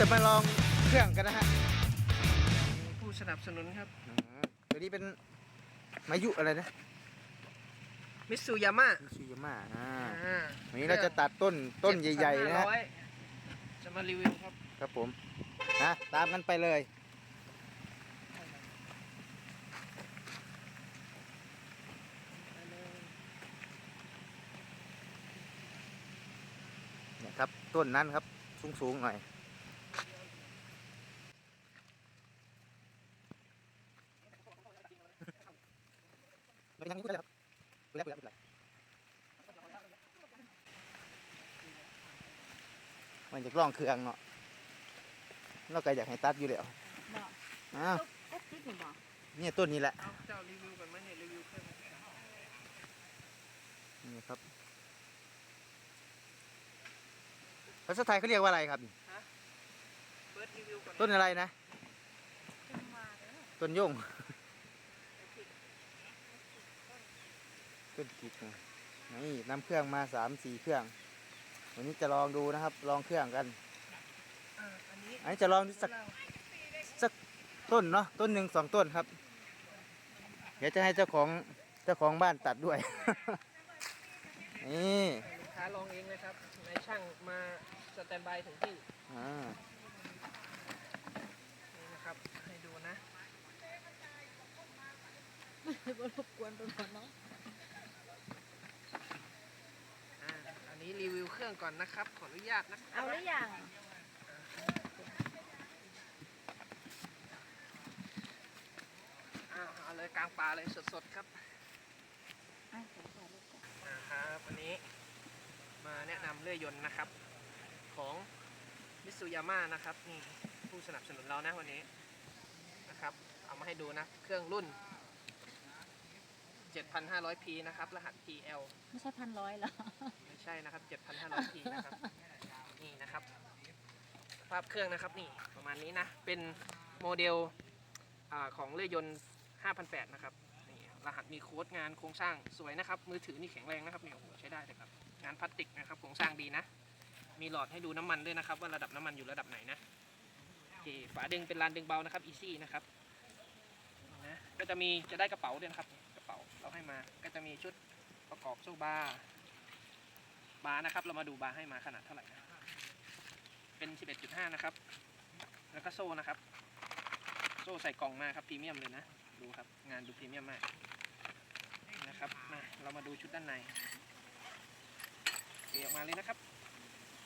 นะครับเดี๋ยวจะมาลองเครื่องกันนะฮะผู้สนับสนุนครับอืมตัวนี้เป็นมายุอะไรนะมิตซูยาม่ามิซูยาม่าอ่าอ่าวันนี้เราจะตัดต้นต้นใหญ่ๆนะฮะ7,500จะมารีวิวครับ ครับผมนะตามกันไปเลยเนี่ยครับต้นนั้นครับสูงๆหน่อย ไม่ทางนี้ก็ได้ครับเปิดแล้วเปิดแล้วเปิดแล้วมันจะกล้องเครื่องเนาะเราก็อยากให้ตัดอยู่แล้วบอกอ้าวก็ติดหนูบอกเนี่ยต้นนี้แหละเอาเจ้ารีวิวกันไหมเนี่ยรีวิวเครื่องนี่ครับภาษาไทยเขาเรียกว่าอะไรครับเปิดรีวิวก่อนต้นอะไรนะจังหวะเด้อต้นย่ง ต้นกิกนะนี่นำเครื่องมาสามสี่เครื่อง วันนี้จะลองดูนะครับ ลองเครื่องกัน อ่าอันนี้อันนี้จะลองสักต้นเนาะต้นหนึ่งสองต้นครับ เดี๋ยวจะให้เจ้าของเจ้าของบ้านตัดด้วย นี่ลูกค้าลองเองเลยครับนายช่างมาสแตนบายถึงที่อ่านี่นะครับ ให้ดูนะบ่รบกวนไปหมดเนาะ อ่า อั นนี้รีวิวเครื่องก่อนนะครับ ขออนุญาตนะเอาหรือยังอ่าเอาเลยกลางป่าเลยสดๆครับอะผมขอรบกวนอ่าครับวันนี้มาแนะนำเลื่อยยนต์นะครับ ของมิตซูยาม่านะครับนี่ผู้สนับสนุนเรานะวันนี้นะครับ เอามาให้ดูนะ เครื่องรุ่น 7,500P นะครับ รหัส TL ไม่ใช่พันร้อยเหรอไม่ ใช่นะครับ 7,500P นะครับ นี่นะครับ ภาพเครื่องนะครับนี่ประมาณนี้นะ เป็นโมเดลอของเลื่อยยนต์ 5,800 นะครับ นี่รหัสมีโค้ดงานโครงสร้างสวยนะครับ มือถือนี่แข็งแรงนะครับนี่โอ้โหใช้ได้เลยครับ งานพลาสติกนะครับ โครงสร้างดีนะ มีหลอดให้ดูน้ำมันด้วยนะครับ ว่าระดับน้ำมันอยู่ระดับไหนนะโอเคฝาดึงเป็นลานดึงเบานะครับ easy นะครับนะก็จะมีจะได้กระเป๋าด้วยนะครับกระเป๋าเราให้มาก็จะมีชุดประกอบโซ่บาร์ บาร์นะครับ เรามาดูบาร์ให้มาขนาดเท่าไหร่นะเป็น 11.5 นะครับ แล้วก็โซ่นะครับ โซ่ใส่กล่องมาครับพรีเมียมเลยนะ ดูครับ งานดูพรีเมียมมากนะครับมาเรามาดูชุดด้านในเอออกมาเลยนะครับ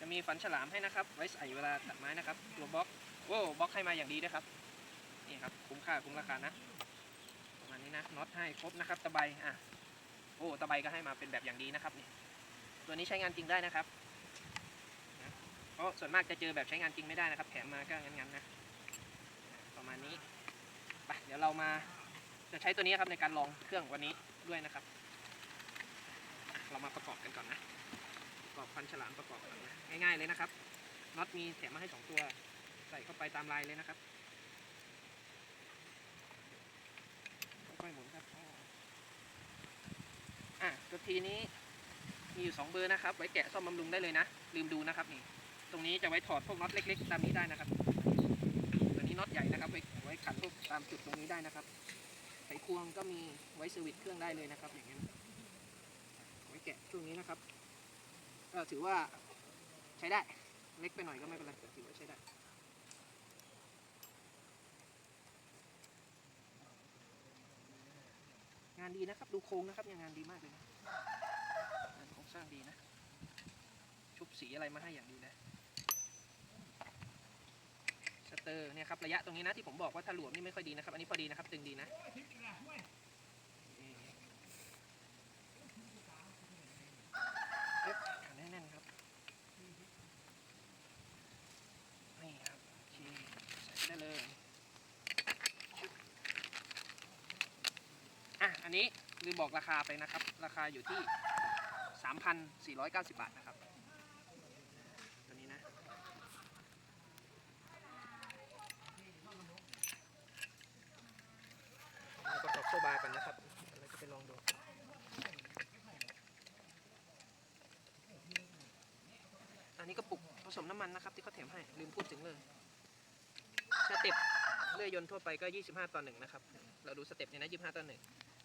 จะมีฝันฉลามให้นะครับ ไว้ใส่เวลาตัดไม้นะครับ ตัวบล็อกโว้บล็อกให้มาอย่างดีด้วยครับ นี่ครับ คุ้มค่าคุ้มราคานะ ประมาณนี้นะ น็อตให้ครบนะครับ ตะไบ อะ โอ้ ตะไบก็ให้มาเป็นแบบอย่างดีนะครับนี่ ตัวนี้ใช้งานจริงได้นะครับเพราะส่วนมากจะเจอแบบใช้งานจริงไม่ได้นะครับ แถมมาก็งั้นๆนะ ประมาณนี้ไปเดี๋ยวเรามาจะใช้ตัวนี้ครับในการลองเครื่องวันนี้ด้วยนะครับ เรามาประกอบกันก่อนนะ ประกอบฟันฉลามประกอบก่อนนะง่ายๆเลยนะครับ น็อตมีแถมมาให้สองตัว ใส่เข้าไปตามลายเลยนะครับ ค่อยๆหมุนครับอะตัวทีนี้ มีอยู่ 2 เบอร์นะครับ ไว้แกะซ่อมบำรุงได้เลยนะ ลืมดูนะครับนี่ ตรงนี้จะไว้ถอดพวกน็อตเล็ก ๆ ตามนี้ได้นะครับ ตัวนี้น็อตใหญ่นะครับ ไว้ไว้ขันพวกตามจุดตรงนี้ได้นะครับ ไขควงก็มีไว้สวิตช์เครื่องได้เลยนะครับ อย่างนี้ไว้แกะช่วงนี้นะครับ ก็ถือว่าใช้ได้ เล็กไปหน่อยก็ไม่เป็นไรถือว่าใช้ได้งานดีนะครับ ดูโครงนะครับยังงานดีมากเลยนะ ดีนะ ชุบสีอะไรมาให้อย่างดีเลยสเตอร์เนี่ยครับระยะตรงนี้นะที่ผมบอกว่าถ้าหลวมนี่ไม่ค่อยดีนะครับ อันนี้พอดีนะครับ ตึงดีนะนี่ปึ๊บขันแน่นครับนี่ครับใส่ได้เลยอะอันนี้ลืมบอกราคาไปนะครับ ราคาอยู่ที่ 3,490 บาทนะครับ ตัวนี้นะ เราประกอบโซบากันนะครับ เราจะไปลองดูอันนี้กระปุกผสมน้ำมันนะครับที่เขาแถมให้ ลืมพูดถึงเลยสเต็ปเลื่อยยนต์ทั่วไปก็ 25 ต่อหนึ่งนะครับ เราดูสเต็ปเนี่ยนะ 25 ต่อหนึ่ง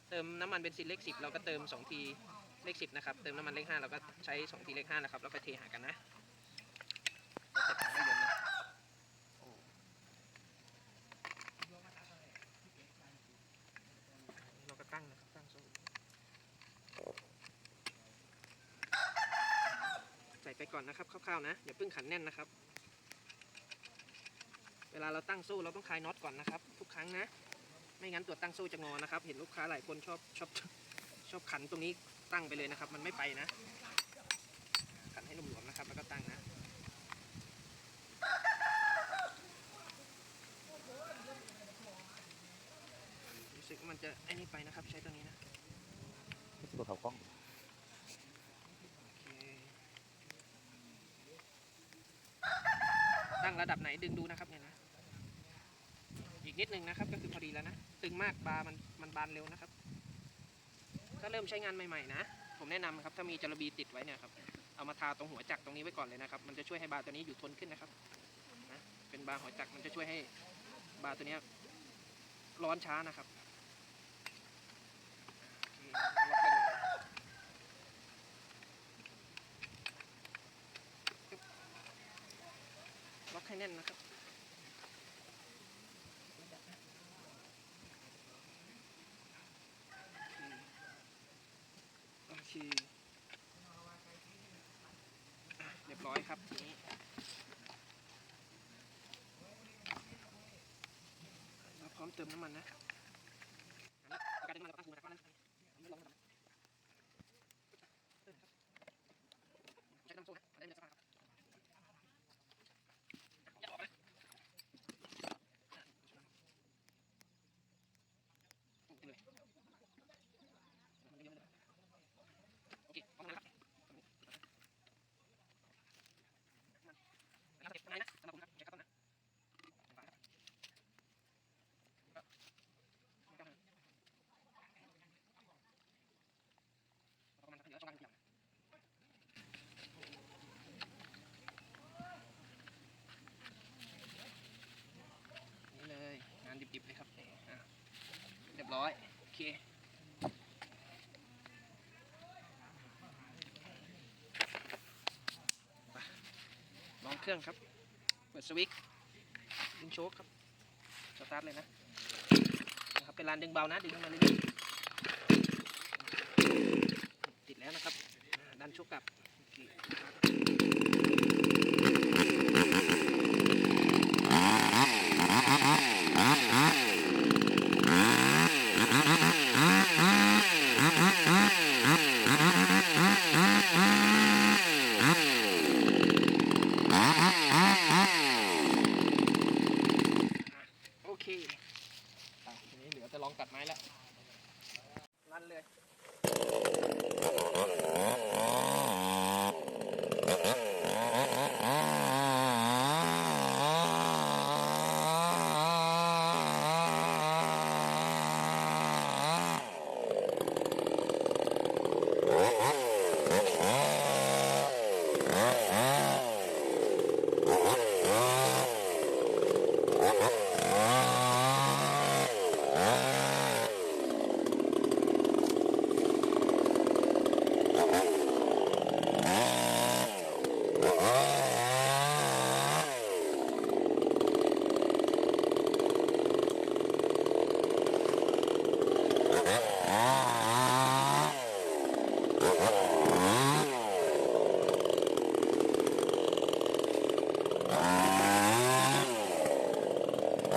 เติมน้ำมันเบนซินเลข10 เราก็เติม 2 ที เลข10นะครับ เติมน้ำมันเลข5เราก็ใช้2ทีเลข5นะครับ แล้วก็เทหากันนะสเต็ปของเลื่อยยนนะเราก็ตั้งนะครับ ตั้งโซ่ใส่ไปก่อนนะครับ คร่าวๆนะ อย่าเพิ่งขันแน่นนะครับ เวลาเราตั้งโซ่เราต้องคลายน็อตก่อนนะครับ ทุกครั้งนะ ไม่งั้นตัวตั้งโซ่จะงอนะครับ เห็นลูกค้าหลายคนชอบชอบชอบขันตรงนี้ ตั้งไปเลยนะครับ มันไม่ไปนะขันให้หลวมๆนะครับ แล้วก็ตั้งนะรู้สึกว่ามันจะไอ้นี่ไปนะครับ ใช้ตัวนี้นะตัวเขากล้องโอเคตั้งระดับไหนดึงดูนะครับเนี่ยนะอีกนิดนึงนะครับ ก็คือพอดีแล้วนะ ตึงมากบาร์มันมันบานเร็วนะครับ ถ้าเริ่มใช้งานใหม่ๆนะ ผมแนะนำครับถ้ามีจระบีติดไว้เนี่ยครับ เอามาทาตรงหัวจักรตรงนี้ไว้ก่อนเลยนะครับ มันจะช่วยให้บาร์ตัวนี้อยู่ทนขึ้นนะครับนะเป็นบาร์หัวจักรมันจะช่วยให้บาร์ตัวนี้ร้อนช้านะครับล็อกให้แน่นนะครับ โอเคอะเรียบร้อยครับทีนี้เราพร้ อมเติมน้ำมันนะอันนี้กรเติมน้ำมันเราตั้งคูนะครับนั้นอันนี้ลองทำครับใช้น้ำโซ่นะได้เนื้อสักครับอย่าออกนะโอ้เต็มเลยมันเยอะเลย โอเคพร้อมแล้วนะครับนะครับเก็บข้างในนะสำหรับผมครับใช้กระต้นนะฝาครับก็ไม่ต้องแล้วก็มันเหลือช่องว่างอยู่อย่างนี่เลยงานดิบๆเลยครับนี่อะเร้อยโอเคลองเครื่องครับ เปิดสวิตช์ดึงโชคครับสตาร์ทเลยนะนะครับเป็นลานดึงเบานะดึงขึ้นมาเรื่อยๆติดแล้วนะครับดันโชคกลับโอเคโอเคอะทีนี้เหลือจะลองตัดไม้แล้วลั่นเลย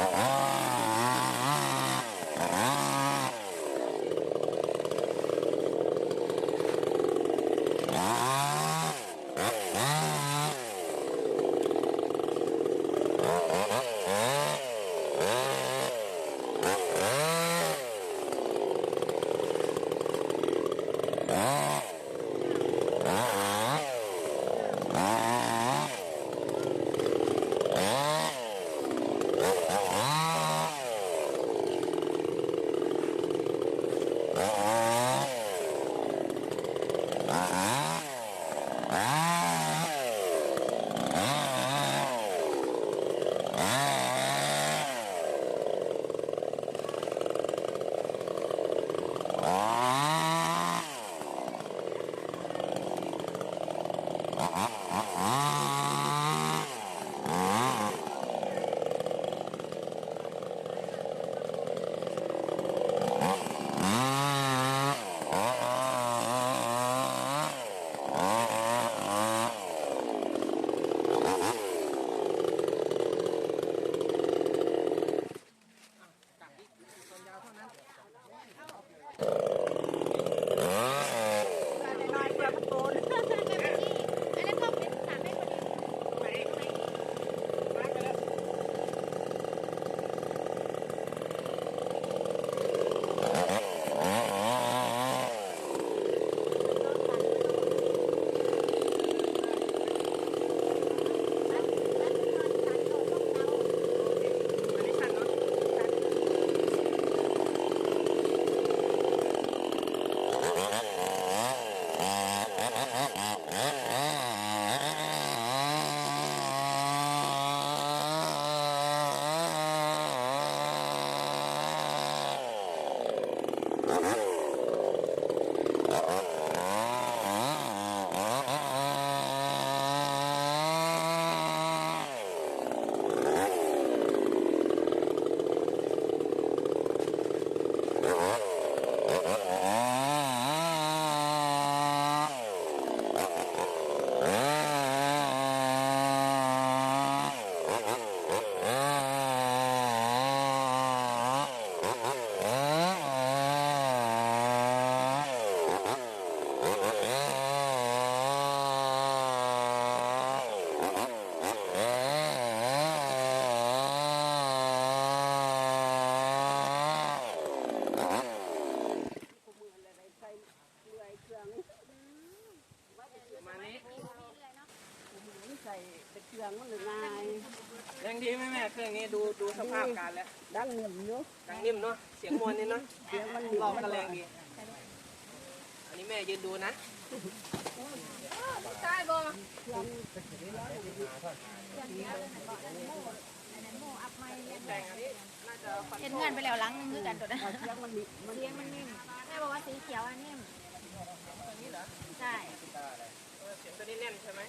Uh-huh. เป็นเครื่องมันหรือไงยังดีไหมแม่เครื่องนี้ดูดูสภาพการแล้วดังหนียมอยู่ดังนิ่มเนาะเสียงมวลนี่เนาะเสียงมันลองกระแรงดีอันนี้แม่ยืนดูนะใช่บ่แต่งอันนี้น่าจะฟันเห็นเงินไปแล้วหลังนึงคือกันตัวนั้นเสียงมันมีมันเสียงมันนิ่มแม่บอกว่าสีเขียวอันนิ่มใช่ เออเสียงตัวนี้แน่นใช่ไหม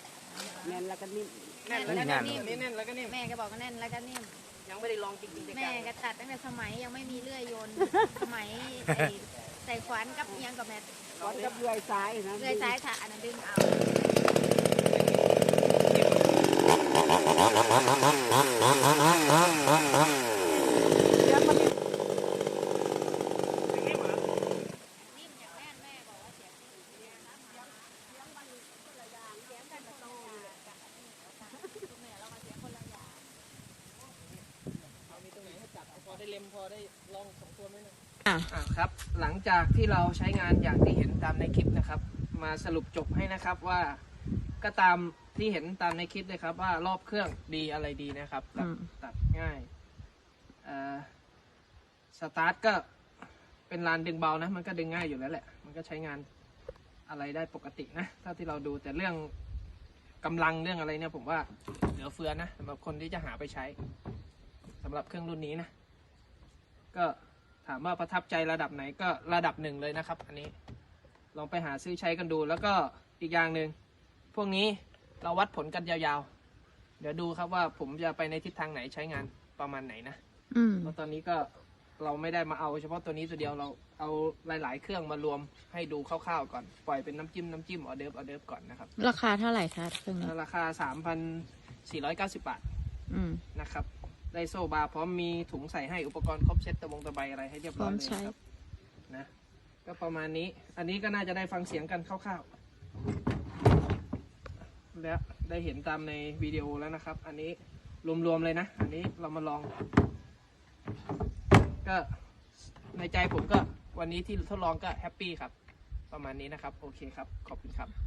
แน่นแล้วก็นิ่มแน่นแล้วก็นิ่มอันนี้แน่นแล้วก็นิ่มแม่ก็บอกว่าแน่นแล้วก็นิ่ม ยังไม่ได้ลองจริงๆจังแม่ก็ตัดตั้งแต่สมัยยังไม่มีเลื่อยยนต์ สมัยใส่ใส่ขวานกับเอียงกับแม่ก้อนกับเลื่อยซ้ายนะเลื่อยซ้ายถ่าอันนั้นดึงเอา เสียงมันนิ่ม นิ่มเหรอ นิ่มอย่างแม่นแม่บอกว่าเสียงนิ่มเสียงกันกับโตกับแม่เรามาเสียงคนละอย่าง เอามีตรงไหนให้จับพอได้ เล็มพอได้ลองสองตัวไหมนะอะอะครับ หลังจากที่เราใช้งานอย่างที่เห็นตามในคลิปนะครับ มาสรุปจบให้นะครับว่าก็ตามที่เห็นตามในคลิปเลยครับ ว่ารอบเครื่องดีอะไรดีนะครับตัดตัดง่ายเอ่อสตาร์ทก็เป็นลานดึงเบานะ มันก็ดึงง่ายอยู่แล้วแหละ มันก็ใช้งานอะไรได้ปกตินะเท่าที่เราดูแต่เรื่องกำลังเรื่องอะไรเนี่ยผมว่าเหลือเฟือนะสำหรับคนที่จะหาไปใช้สำหรับเครื่องรุ่นนี้นะ ก็ถามว่าประทับใจระดับไหนก็ระดับหนึ่งเลยนะครับ อันนี้ลองไปหาซื้อใช้กันดู แล้วก็อีกอย่างหนึ่งพวกนี้เราวัดผลกันยาวๆ เดี๋ยวดูครับว่าผมจะไปในทิศทางไหนใช้งานประมาณไหนนะอืม เพราะตอนนี้ก็เราไม่ได้มาเอาเฉพาะตัวนี้ตัวเดียวเราเอาหลาย ๆ เครื่องมารวมให้ดูคร่าวๆก่อนปล่อยเป็นน้ำจิ้มน้ำจิ้มออเดิร์ฟออเดิร์ฟก่อนนะครับราคาเท่าไหร่คะเครื่องนี้ราคา 3,490 บาทอืม นะครับ ได้โซ่บาร์พร้อมมีถุงใส่ให้อุปกรณ์ครบเช็ดตะบงตะไบอะไรให้เรียบพร้ร้ออยมเลยใช้ครับนะก็ประมาณนี้ อันนี้ก็น่าจะได้ฟังเสียงกันคร่าวๆแล้วได้เห็นตามในวิดีโอแล้วนะครับ อันนี้รวมๆเลยนะ อันนี้เรามาลอง ก็ในใจผมก็วันนี้ที่ทดลองก็แฮปปี้ครับ ประมาณนี้นะครับ โอเคครับ ขอบคุณครับ